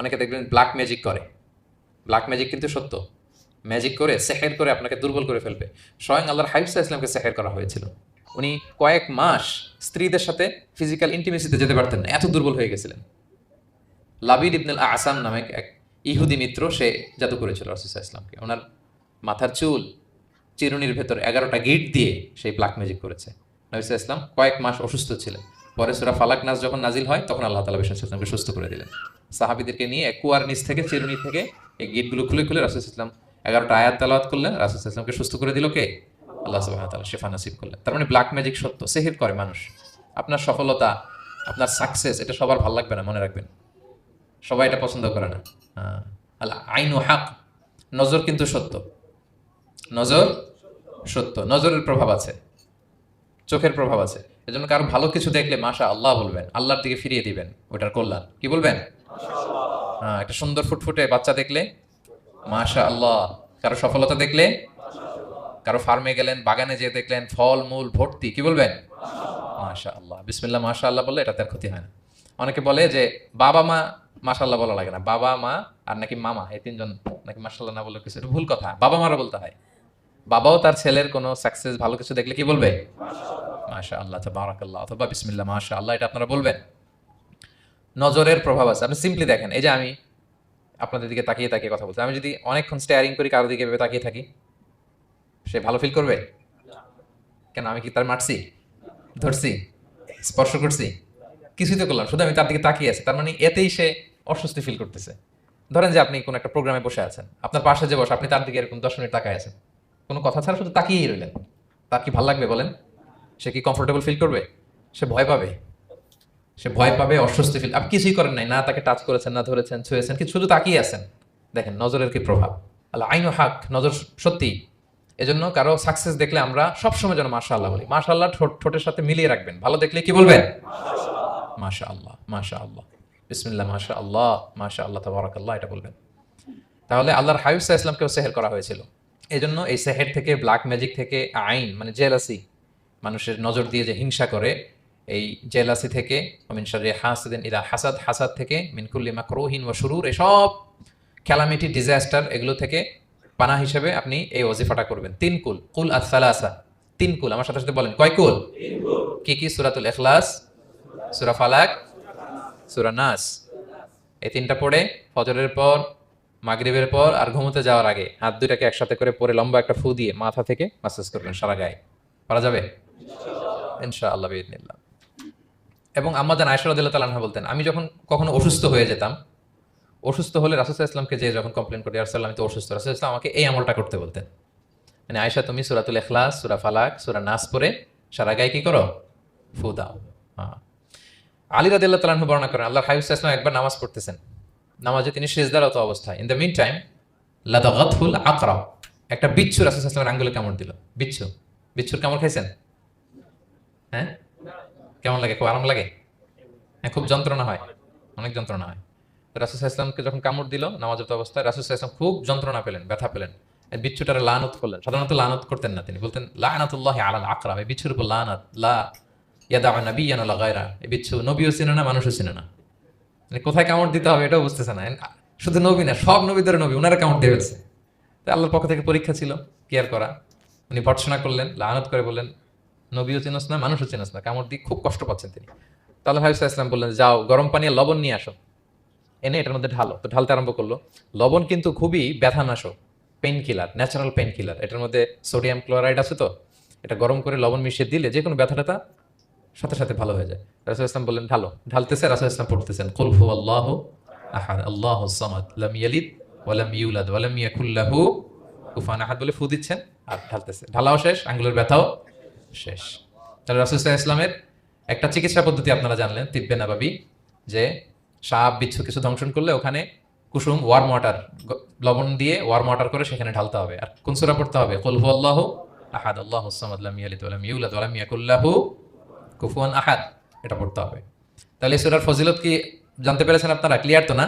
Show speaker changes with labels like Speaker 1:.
Speaker 1: অনেকে দেখবেন black magic করে। ব্ল্যাক ম্যাজিক কিন্তু সত্য। ম্যাজিক করে সেহের করে আপনাকে দুর্বল করে ফেলবে। স্বয়ং আল্লাহর হাইফসা ইসলামকে সেহের করা হয়েছিল। উনি কয়েক মাস স্ত্রীদের সাথে ফিজিক্যাল ইন্টিমেসিতে যেতে পারতেন না, এত দুর্বল হয়ে গেছিলেন। লাবিদ ইবনুল আসাম নামে এক ইহুদি মিত্র, সে জাদু করেছিল রসুসা ইসলামকে ওনার মাথার চুল চিরুনির ভেতর এগারোটা গিট দিয়ে সেই ব্ল্যাক ম্যাজিক করেছে। নবিসা ইসলাম কয়েক মাস অসুস্থ ছিলেন। পরে সুরা ফালাক নাচ যখন নাজিল হয়, তখন আল্লাহ তালা বিশ্বাস ইসলামকে সুস্থ করে দিলেন। সাহাবিদেরকে নিয়ে এক কুয়ার নিচ থেকে, চিরুনি থেকে এই গিটগুলো খুলে খুলে রাসুল ইসলাম এগারোটা আয়াত তালাওয়াত করলেন। রাসুল ইসলামকে সুস্থ করে দিল কে? আল্লাহ সুবাহ তালা শেফা নাসিব করলেন। তার মানে ব্ল্যাক ম্যাজিক সত্য, সেহির করে মানুষ। আপনার সফলতা, আপনার সাকসেস এটা সবার ভালো লাগবে না, মনে রাখবেন। সবাই এটা পছন্দ করে না। আল্লাহ আইন হাক, নজর কিন্তু সত্য। নজর সত্য, নজরের প্রভাব আছে, চোখের প্রভাব আছে। এজন্য কারও ভালো কিছু দেখলে মাশা আল্লাহ বলবেন আল্লাহর দিকে ফিরিয়ে দিবেন ওটার কল্যাণ। কি বলবেন? হ্যাঁ একটা সুন্দর ফুটফুটে বাচ্চা দেখলে মাশা আল্লাহ কারও সফলতা দেখলে? কারও ফার্মে গেলেন বাগানে যেয়ে দেখলেন ফল মূল ভর্তি কি বলবেন? মাশা আল্লাহ বিসমিল্লাহ মাশা আল্লাহ বললে এটা তার ক্ষতি হয় না। অনেকে বলে যে বাবা মা মাশাল্লাহ বলা লাগে না। বাবা মা আর নাকি মামা এই তিনজন নাকি মাশাল্লাহ না বলে কিছু এটা ভুল কথা। বাবা মারা বলতে হয়। বাবাও তার ছেলের কোনো সাকসেস ভালো কিছু দেখলে কি বলবে? মাশা আল্লাহ বারাকাল্লাহ অথবা বিসমিল্লাহ মাশা আল্লাহ এটা আপনারা বলবেন। নজরের প্রভাব আছে। আপনি সিম্পলি দেখেন, এই যে আমি আপনাদের দিকে তাকিয়ে তাকিয়ে কথা বলছি। আমি যদি অনেকক্ষণ স্টেয়ারিং করি, কারও দিকে ভেবে তাকিয়ে থাকি, সে ভালো ফিল করবে? কেন, আমি কি তার মারছি? ধরছি? স্পর্শ করছি? কিছুই তো করলাম শুধু আমি তার দিকে তাকিয়ে আছি। তার মানে এতেই সে অস্বস্তি ফিল করতেছে। ধরেন যে আপনি কোনো একটা প্রোগ্রামে বসে আছেন, আপনার পাশে যে বসে, আপনি তার দিকে এরকম দশ মিনিট তাকায় আছেন। কোনো কথা ছাড়া শুধু তাকিয়েই রইলেন। তার কি ভালো লাগবে বলেন? সে কি কমফোর্টেবল ফিল করবে? সে ভয় পাবে? সে ভয় পাবে, অস্বস্তি ফিল আপনি কিছুই করেন নাই, না তাকে টাচ করেছেন, না ধরেছেন, ছুঁয়েছেন, কিন্তু শুধু তাকিয়ে আছেন। দেখেন নজরের কি প্রভাব? আল্লাহ আইন হাক, নজর সত্যি। এজন্য কারও সাকসেস দেখলে আমরা সবসময় যেন মাশা আল্লাহ বলি। মাশা আল্লাহ ঠোঁট ঠোঁটের সাথে মিলিয়ে রাখবেন। ভালো দেখলে কি বলবেন? মাশা আল্লাহ মাশা আল্লাহ বিসমিল্লাহ মাশা আল্লাহ মাশা আল্লাহ তবরাক আল্লাহ এটা বলবেন। তাহলে আল্লাহর হাবিবসা ইসলামকেও সেহের করা হয়েছিল। এই জন্য এই সেহের থেকে ব্ল্যাক ম্যাজিক থেকে, আইন মানে জেলাসি মানুষের নজর দিয়ে যে হিংসা করে, এই জেলাসি থেকে মিন শারি হাসদিন ইলা হাসাদ হাসাদ থেকে মিনকুল্লি মাকরুহিন ও শুরুর এসব ক্যালামিটি, ডিজাস্টার এগুলো থেকে পানা হিসেবে আপনি এই ওজিফাটা করবেন। তিন কুল কুল আসালাসা তিন কুল, আমার সাথে সাথে বলেন, কয় কুল? কি কি? সুরাতুল এখলাস সুরা ফালাক, সুরা নাস। এই তিনটা পড়ে, ফজরের পর, মাগরিবের পর আর ঘুমোতে যাওয়ার আগে, হাত দুইটাকে একসাথে করে পরে লম্বা একটা ফু দিয়ে মাথা থেকে মাসাজ করবেন সারা গায়ে। পারা যাবে? ইনশা আল্লাহ বিদিনিল্লাহ এবং আয়সা রাদিল্লাহ তালাহা বলতেন, আমি যখন কখনো অসুস্থ হয়ে যেতাম, অসুস্থ হলে রাসুল ইসলামকে যে যখন কমপ্লেন করি রাসুল আমি তো অসুস্থ। রাসুল ইসলাম আমাকে এই আমলটা করতে বলতেন। মানে আয়সা তুমি সুরাতুল এখলাস সুরা ফালাক, সুরা নাস পরে সারা গায়ে কি করো? ফু দাও। হ্যাঁ আলী রাদিল্লাহ তালাহ বর্ণনা করেন আল্লাহ হাইফ ইসলাম একবার নামাজ পড়তেছেন। নামাজে তিনি শেষদারত অবস্থায়। ইন দ্য মিন টাইম লাদাগাতহুল আকরা একটা বিচ্ছু রাসুল ইসলামের আঙ্গুলে কামড় দিল। বিচ্ছু। বিচ্ছুর কামড় খাইছেন? হ্যাঁ? কেমন লাগে? খুব আরাম লাগে? হ্যাঁ খুব যন্ত্রণা হয়। অনেক যন্ত্রণা হয়। রাসুল ইসলামকে যখন কামড় দিল নামাজত অবস্থায়, রাসুল ইসলাম খুব যন্ত্রণা পেলেন, ব্যথা পেলেন। বিচ্ছুটারে লানত করলেন। সাধারণত লানত করতেন না তিনি। বলতেন, লানাতুল্লাহ আলাল আকরা এই বিচ্ছুর উপর লানাত, লা ইয়াদা নবী ইয়ান গায়রা। এই বিচ্ছু নবীও চিনে না, মানুষও চিনে না। মানে কোথায় কামড় দিতে হবে এটাও বুঝতেছে না। শুধু নবী না, সব নবীদের নবী। ওনারা কামড় দিয়ে তাই আল্লাহর পক্ষ থেকে পরীক্ষা ছিল কেয়ার করা? উনি ভর্সনা করলেন, লানত করে বললেন, নবীও চিনস না, মানুষও চিনস না, কামড় দিয়ে খুব কষ্ট পাচ্ছেন তিনি। তাহলে হাবিস ইসলাম বললেন, যাও, গরম পানি লবণ নিয়ে আসো। এনে এটার মধ্যে ঢালো, তো ঢালতে আরম্ভ করল। লবণ কিন্তু খুবই ব্যথানাশক pain killer natural pain killer এটার মধ্যে সোডিয়াম ক্লোরাইড আছে তো, এটা গরম করে লবণ মিশিয়ে দিলে যে কোনো ব্যথা ট্যাথা সাথে সাথে ভালো হয়ে যায়। রাসুল ইসলাম বললেন, ঢালো। ঢালতেছে, রাসুল ইসলাম পড়তেছেন কুলফু আল্লাহ আহাদ, আল্লাহ সামাদ, লাম ইয়ালিদ ওয়ালাম ইউলাদ ওয়ালাম ইয়াকুল্লাহু কুফান আহাদ বলে ফু দিচ্ছেন, আর ঢালতেছে। ঢালাও শেষ, আঙ্গুলের ব্যথাও শেষ। তাহলে রাসুল ইসলামের একটা চিকিৎসা পদ্ধতি আপনারা জানলেন, তিব্বে নাবাবি, যে সাপ, বিচ্ছু কিছু ধ্বংসন করলে ওখানে কুসুম ওয়ার্ম ওয়াটার লবণ দিয়ে ওয়ার্ম ওয়াটার করে সেখানে ঢালতে হবে। আর কোন সুরা পড়তে হবে? কুলহু আল্লাহ আহাদ আল্লাহ ইয়াকুল্লাহু কুফুয়ান আহাদ। এটা পড়তে হবে। তাহলে সুরার ফজিলত কি জানতে পেরেছেন আপনারা? ক্লিয়ার তো না?